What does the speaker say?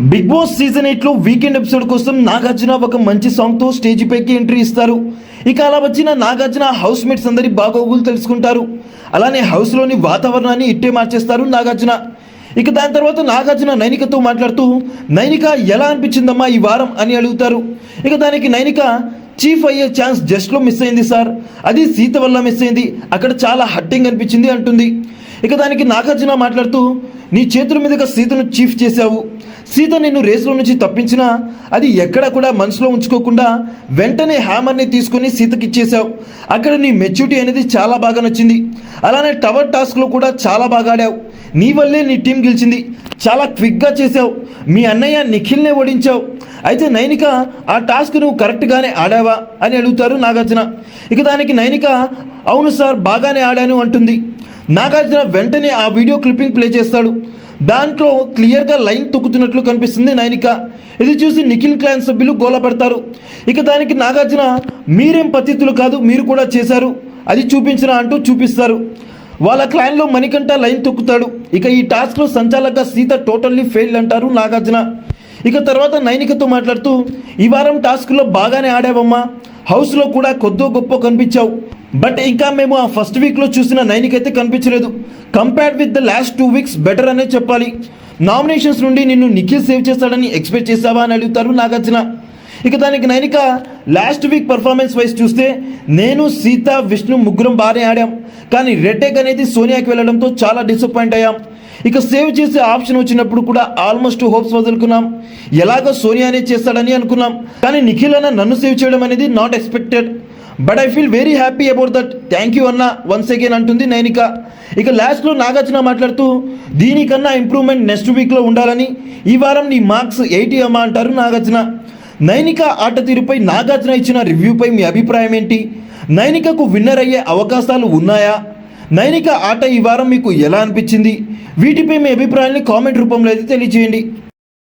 Big boss season ఎయిట్లో weekend episode కోసం నాగార్జున ఒక మంచి సాంగ్తో స్టేజ్ పైకి ఎంట్రీ ఇస్తారు. ఇక అలా వచ్చిన నాగార్జున హౌస్ మేట్స్ అందరి బాగోగులు తెలుసుకుంటారు. అలానే హౌస్లోని వాతావరణాన్ని ఇట్టే మార్చేస్తారు నాగార్జున. ఇక దాని తర్వాత నాగార్జున నైనికతో మాట్లాడుతూ నైనిక ఎలా అనిపించిందమ్మా ఈ వారం? అని అడుగుతారు. ఇక దానికి నైనిక చీఫ్ అయ్యే ఛాన్స్ జస్ట్లో మిస్ అయింది సార్. అది సీత వల్ల మిస్ అయింది. అక్కడ చాలా హట్టింగ్ అనిపించింది అంటుంది. ఇక దానికి నాగార్జున మాట్లాడుతూ నీ చేతుల మీదుగా సీతను చీఫ్ చేశావు. సీత నిన్ను రేసులో నుంచి తప్పించినా అది ఎక్కడ కూడా మనసులో ఉంచుకోకుండా వెంటనే హ్యామర్ని తీసుకొని సీతకి ఇచ్చేశావు. అక్కడ నీ మెచ్యూరిటీ అనేది చాలా బాగా నచ్చింది. అలానే టవర్ టాస్క్లో కూడా చాలా బాగా ఆడావు. నీ వల్లే నీ టీం గెలిచింది. చాలా క్విక్గా చేసావు మీ అన్నయ్య నిఖిల్నే ఓడించావు. అయితే నైనిక ఆ టాస్క్ నువ్వు కరెక్ట్గానే ఆడావా అని అడుగుతారు నాగార్జున. ఇక దానికి నైనిక అవును సార్ బాగానే ఆడాను అంటుంది. నాగార్జున వెంటనే ఆ వీడియో క్లిప్పింగ్ ప్లే చేస్తాడు. దాంట్లో క్లియర్గా లైన్ తొక్కుతున్నట్లు కనిపిస్తుంది నైనిక. ఇది చూసి నిఖిల్ క్లాన్ సభ్యులు గోలపడతారు ఇక దానికి నాగార్జున మీరేం పతితులు కాదు మీరు కూడా చేశారు. అది చూపించిన అంటూ చూపిస్తారు. వాళ్ళ క్లాన్లో మణికంఠ లైన్ తొక్కుతాడు. ఇక ఈ టాస్క్లో సంచాలక సీత టోటల్లీ ఫెయిల్ అంటారు నాగార్జున. ఇక తర్వాత నైనికతో మాట్లాడుతూ ఈ వారం టాస్క్లో బాగానే ఆడావమ్మా. హౌస్లో కూడా కొద్దో గొప్ప కనిపించావు. బట్ ఇంకా మేము ఆ ఫస్ట్ వీక్లో చూసిన నైనికైతే అయితే కనిపించలేదు. Compared with the last two weeks better అనే చెప్పాలి. నామినేషన్స్ నుండి నిన్ను నిఖిల్ సేవ్ చేస్తాడని ఎక్స్పెక్ట్ చేసావా అని అడుగుతారు నాగార్జున. ఇక దానికి Nainika last week performance wise చూస్తే నేను సీత విష్ణు ముగ్గురం బాగానే ఆడాం. కానీ రెటేక్ అనేది సోనియాకి వెళ్ళడంతో చాలా డిసప్పాయింట్ అయ్యాం. ఇక సేవ్ చేసే ఆప్షన్ వచ్చినప్పుడు కూడా ఆల్మోస్ట్ హోప్స్ వదులుకున్నాం. ఎలాగో సోనియానే చేస్తాడని అనుకున్నాం. కానీ నిఖిల్ అన్న నన్ను సేవ్ చేయడం అనేది not expected but I feel very happy about that thank you అన్న. వన్స్ అగైన్ అంటుంది నైనిక. ఇక లాస్ట్లో నాగార్జున మాట్లాడుతూ దీనికన్నా ఇంప్రూవ్మెంట్ నెక్స్ట్ వీక్లో ఉండాలని ఈ వారం నీ మార్క్స్ ఎయిటీ అమ్మా అంటారు నాగార్జున. నైనిక ఆట తీరుపై నాగార్జున ఇచ్చిన రివ్యూపై మీ అభిప్రాయం ఏంటి? నైనికకు విన్నర్ అయ్యే అవకాశాలు ఉన్నాయా? నైనిక ఆట ఈ వారం మీకు ఎలా అనిపించింది? వీటిపై మీ అభిప్రాయాన్ని కామెంట్ రూపంలో అయితే తెలియజేయండి